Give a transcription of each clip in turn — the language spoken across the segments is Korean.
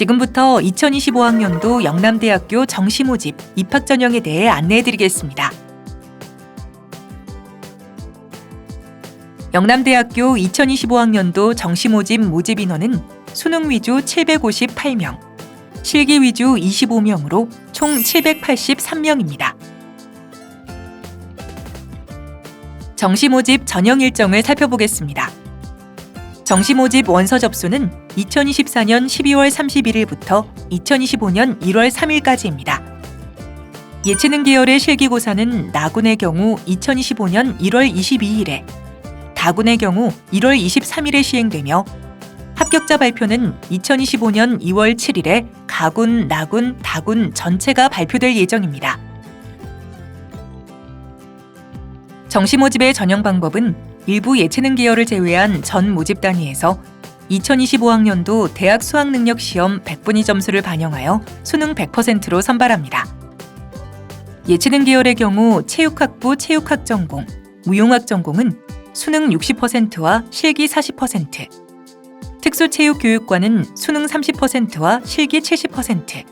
지금부터 2025학년도 영남대학교 정시 모집 입학 전형에 대해 안내해 드리겠습니다. 영남대학교 2025학년도 정시 모집 모집 인원은 수능 위주 758명, 실기 위주 25명으로 총 783명입니다. 정시 모집 전형 일정을 살펴보겠습니다. 정시 모집 원서 접수는 2024년 12월 31일부터 2025년 1월 3일까지입니다. 예체능 계열의 실기고사는 나군의 경우 2025년 1월 22일에, 다군의 경우 1월 23일에 시행되며 합격자 발표는 2025년 2월 7일에 가군, 나군, 다군 전체가 발표될 예정입니다. 정시 모집의 전형 방법은 일부 예체능 계열을 제외한 전 모집 단위에서 2025학년도 대학 수학 능력 시험 100분위 점수를 반영하여 수능 100%로 선발합니다. 예체능 계열의 경우 체육학부 체육학 전공, 무용학 전공은 수능 60%와 실기 40%, 특수체육교육과는 수능 30%와 실기 70%,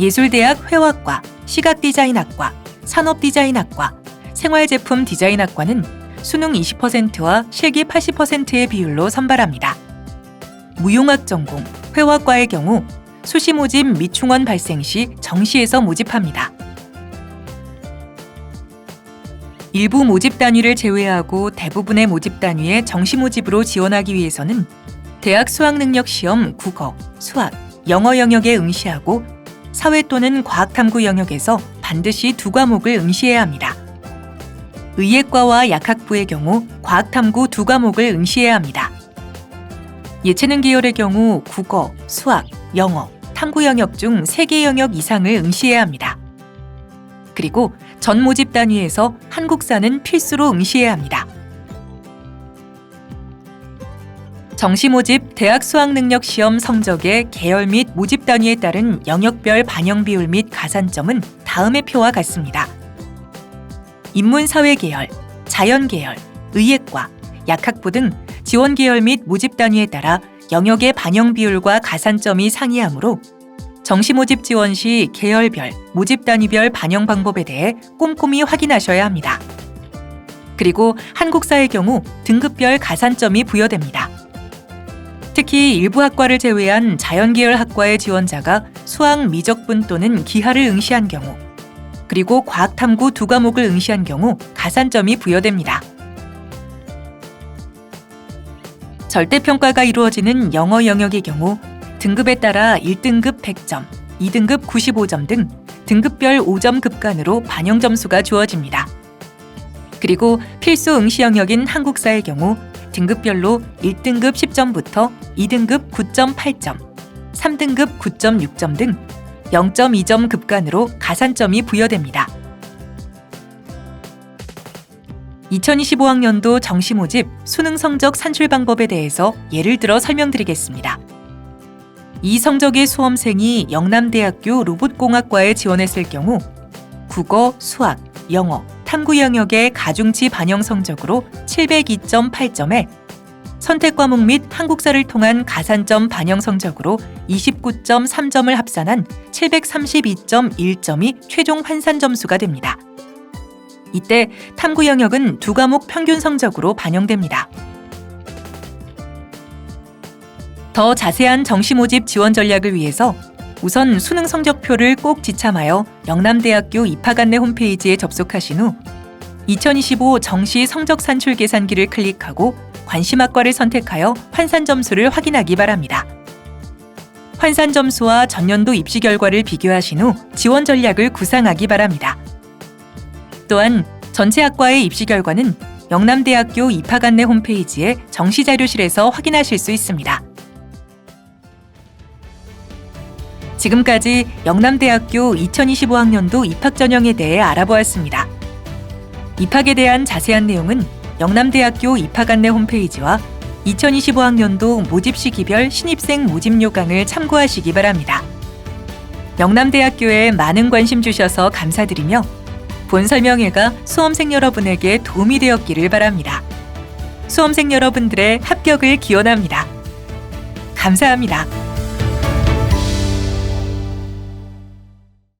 예술대학 회화과, 시각디자인학과, 산업디자인학과, 생활제품 디자인학과는 수능 20%와 실기 80%의 비율로 선발합니다. 무용학 전공, 회화과의 경우 수시 모집 및 충원 발생 시 정시에서 모집합니다. 일부 모집 단위를 제외하고 대부분의 모집 단위에 정시 모집으로 지원하기 위해서는 대학 수학 능력 시험 국어, 수학, 영어 영역에 응시하고 사회 또는 과학 탐구 영역에서 반드시 두 과목을 응시해야 합니다. 의예과와 약학부의 경우 과학탐구 두 과목을 응시해야 합니다. 예체능 계열의 경우 국어, 수학, 영어, 탐구 영역 중 세 개 영역 이상을 응시해야 합니다. 그리고 전 모집 단위에서 한국사는 필수로 응시해야 합니다. 정시 모집 대학 수학 능력 시험 성적의 계열 및 모집 단위에 따른 영역별 반영 비율 및 가산점은 다음의 표와 같습니다. 인문사회 계열, 자연 계열, 의예과, 약학부 등 지원 계열 및 모집 단위에 따라 영역의 반영 비율과 가산점이 상이하므로 정시 모집 지원 시 계열별, 모집 단위별 반영 방법에 대해 꼼꼼히 확인하셔야 합니다. 그리고 한국사의 경우 등급별 가산점이 부여됩니다. 특히 일부 학과를 제외한 자연계열 학과의 지원자가 수학 미적분 또는 기하를 응시한 경우 그리고 과학탐구 두 과목을 응시한 경우 가산점이 부여됩니다. 절대평가가 이루어지는 영어 영역의 경우 등급에 따라 1등급 100점, 2등급 95점 등 등급별 5점 급간으로 반영 점수가 주어집니다. 그리고 필수 응시 영역인 한국사의 경우 등급별로 1등급 10점부터 2등급 9.8점, 3등급 9.6점 등 0.2점 급간으로 가산점이 부여됩니다. 2025학년도 정시 모집 수능 성적 산출 방법에 대해서 예를 들어 설명드리겠습니다. 이 성적의 수험생이 영남대학교 로봇공학과에 지원했을 경우 국어, 수학, 영어, 탐구 영역의 가중치 반영 성적으로 702.8점에 선택 과목 및 한국사를 통한 가산점 반영 성적으로 29.3점을 합산한 732.1점이 최종 환산 점수가 됩니다. 이때 탐구 영역은 두 과목 평균 성적으로 반영됩니다. 더 자세한 정시 모집 지원 전략을 위해서 우선 수능 성적표를 꼭 지참하여 영남대학교 입학 안내 홈페이지에 접속하신 후 2025 정시 성적 산출 계산기를 클릭하고 관심 학과를 선택하여 환산 점수를 확인하기 바랍니다. 환산 점수와 전년도 입시 결과를 비교하신 후 지원 전략을 구상하기 바랍니다. 또한 전체 학과의 입시 결과는 영남대학교 입학 안내 홈페이지의 정시 자료실에서 확인하실 수 있습니다. 지금까지 영남대학교 2025학년도 입학 전형에 대해 알아보았습니다. 입학에 대한 자세한 내용은 영남대학교 입학 안내 홈페이지와 2025학년도 모집 시기별 신입생 모집 요강을 참고하시기 바랍니다. 영남대학교에 많은 관심 주셔서 감사드리며 본 설명회가 수험생 여러분에게 도움이 되었기를 바랍니다. 수험생 여러분들의 합격을 기원합니다. 감사합니다.